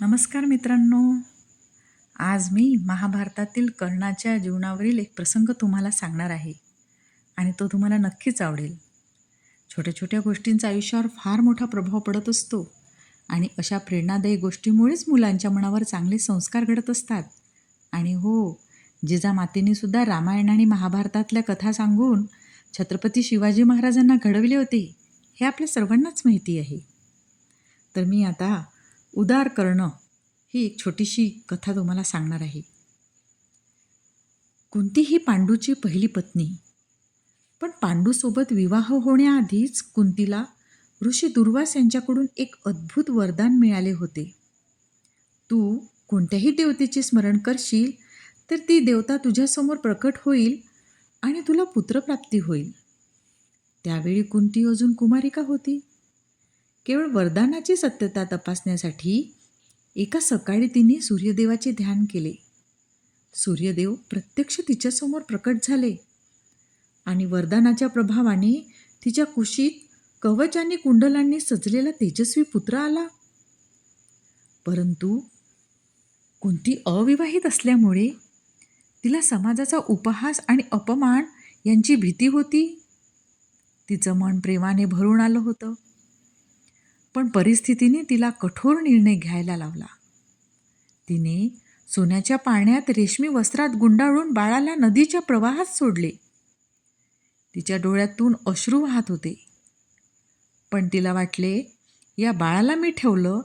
नमस्कार मित्रांनो. आज मी महाभारतातील कर्णाच्या जीवनावरील एक प्रसंग तुम्हाला सांगणार आहे आणि तो तुम्हाला नक्कीच आवडेल. छोट्या छोट्या गोष्टींचा आयुष्यावर फार मोठा प्रभाव पडत असतो आणि अशा प्रेरणादायी गोष्टीमुळेच मुलांच्या मनावर चांगले संस्कार घडत असतात. आणि हो जिजामातेनेसुद्धा रामायण आणि महाभारतातल्या कथा सांगून छत्रपती शिवाजी महाराजांना घडविले होते हे आपल्या सर्वांनाच माहिती आहे. तर मी आता उदार करणं ही एक छोटीशी कथा तुम्हाला सांगणार आहे. कुंती ही पांडूची पहिली पत्नी पण पांडूसोबत विवाह होण्याआधीच कुंतीला ऋषी दुर्वास यांच्याकडून एक अद्भुत वरदान मिळाले होते. तू कोणत्याही देवतेचे स्मरण करशील तर ती देवता तुझ्यासमोर प्रकट होईल आणि तुला पुत्रप्राप्ती होईल. त्यावेळी कुंती अजून कुमारिका होती. केवळ वरदानाची सत्यता तपासण्यासाठी एका सकाळी तिने सूर्यदेवाचे ध्यान केले. सूर्यदेव प्रत्यक्ष तिच्यासमोर प्रकट झाले आणि वरदानाच्या प्रभावाने तिच्या कुशीत कवच आणि कुंडलांनी सजलेला तेजस्वी पुत्र आला. परंतु कोणती अविवाहित असल्यामुळे तिला समाजाचा उपहास आणि अपमान यांची भीती होती. तिचं मन प्रेमाने भरून आलं होतं. पण परिस्थितीने तिला कठोर निर्णय घ्यायला लावला. तिने सोन्याच्या पाण्यात रेशमी वस्त्रात गुंडाळून बाळाला नदीच्या प्रवाहात सोडले. तिच्या डोळ्यातून अश्रू वाहत होते. पण तिला वाटले या बाळाला मी ठेवलं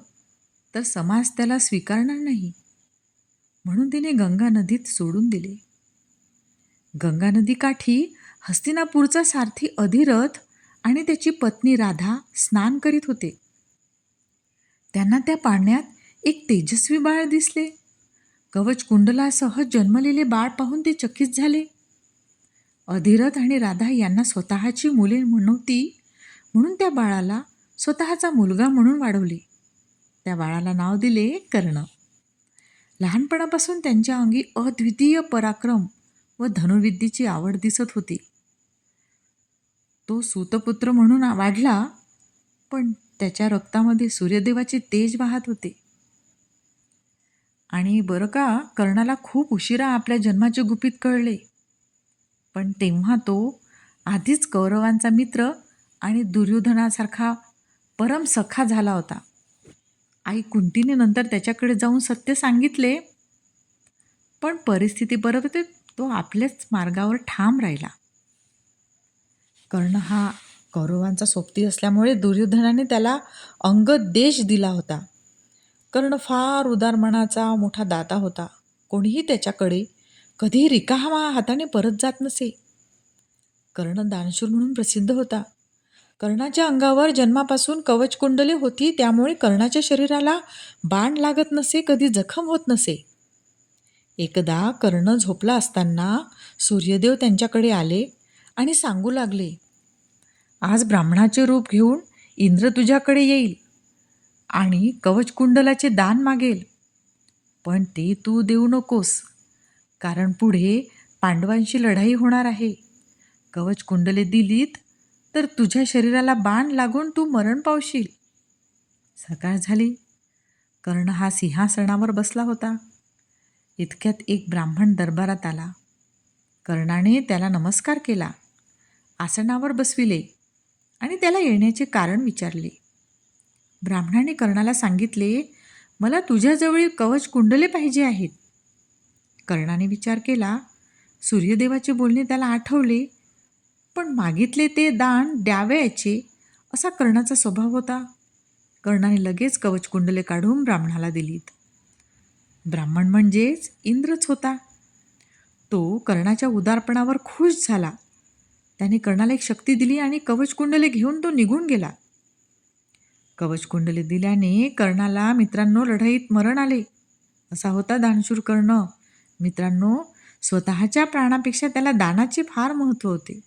तर समाज त्याला स्वीकारणार नाही. म्हणून तिने गंगा नदीत सोडून दिले. गंगा नदीकाठी हस्तिनापूरचा सारथी अधिरथ आणि त्याची पत्नी राधा स्नान करीत होते. त्यांना त्या पाण्यात एक तेजस्वी बाळ दिसले. कवच कुंडलासह जन्मलेले बाळ पाहून ते चकित झाले. अधिरथ आणि राधा यांना स्वतःची मुले नव्हती म्हणून त्या बाळाला स्वतःचा मुलगा म्हणून वाढवले. त्या बाळाला नाव दिले कर्ण. लहानपणापासून त्यांच्या अंगी अद्वितीय पराक्रम व धनुर्विद्येची आवड दिसत होती. तो सूतपुत्र म्हणून वाढला पण त्याच्या रक्तामध्ये सूर्यदेवाचे तेज वाहत होते. आणि बरं का कर्णाला खूप उशिरा आपल्या जन्माचे गुपित कळले. पण तेव्हा तो आधीच कौरवांचा मित्र आणि दुर्योधनासारखा परम सखा झाला होता. आई कुंतीने नंतर त्याच्याकडे जाऊन सत्य सांगितले पण परिस्थिती बरोबर तो आपल्याच मार्गावर ठाम राहिला. कर्ण हा कौरवांचा सोबती असल्यामुळे दुर्योधनाने त्याला अंगद देश दिला होता. कर्ण फार उदार मनाचा मोठा दाता होता. कोणीही त्याच्याकडे कधी रिकामा हाताने परत जात नसे. कर्ण दानशूर म्हणून प्रसिद्ध होता. कर्णाच्या अंगावर जन्मापासून कवच कुंडले होती त्यामुळे कर्णाच्या शरीराला बाण लागत नसे कधी जखम होत नसे. एकदा कर्ण झोपला असताना सूर्यदेव त्यांच्याकडे आले आणि सांगू लागले आज ब्राह्मणाचे रूप घेऊन इंद्र तुझ्याकडे येईल आणि कवचकुंडलाचे दान मागेल. पण ते तू देऊ नकोस कारण पुढे पांडवांशी लढाई होणार आहे. कवचकुंडले दिलीत तर तुझ्या शरीराला बाण लागून तू मरण पावशील. सकाळ झाली. कर्ण हा सिंहासनावर बसला होता. इतक्यात एक ब्राह्मण दरबारात आला. कर्णाने त्याला नमस्कार केला. आसनावर बसविले. आणि त्याला येण्याचे कारण विचारले. ब्राह्मणाने कर्णाला सांगितले मला तुझ्याजवळील कवच कुंडले पाहिजे आहेत. कर्णाने विचार केला. सूर्यदेवाचे बोलणे त्याला आठवले पण मागितले ते दान द्यावयाचे असा कर्णाचा स्वभाव होता. कर्णाने लगेच कवच कुंडले काढून ब्राह्मणाला दिलीत. ब्राह्मण म्हणजेच इंद्रच होता. तो कर्णाच्या उदारपणावर खुश झाला. त्याने कर्णाला एक शक्ती दिली आणि कवचकुंडले घेऊन तो निघून गेला. कवचकुंडले दिल्याने कर्णाला मित्रांनो लढाईत मरण आले. असा होता दानशूर कर्ण. मित्रांनो स्वतःच्या प्राणापेक्षा त्याला दानाचे फार महत्त्व होते.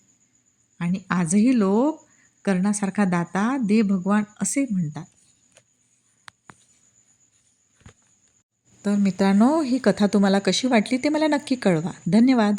आणि आजही लोक कर्णासारखा दाता दे भगवान असे म्हणतात. तर मित्रांनो ही कथा तुम्हाला कशी वाटली ते मला नक्की कळवा. धन्यवाद.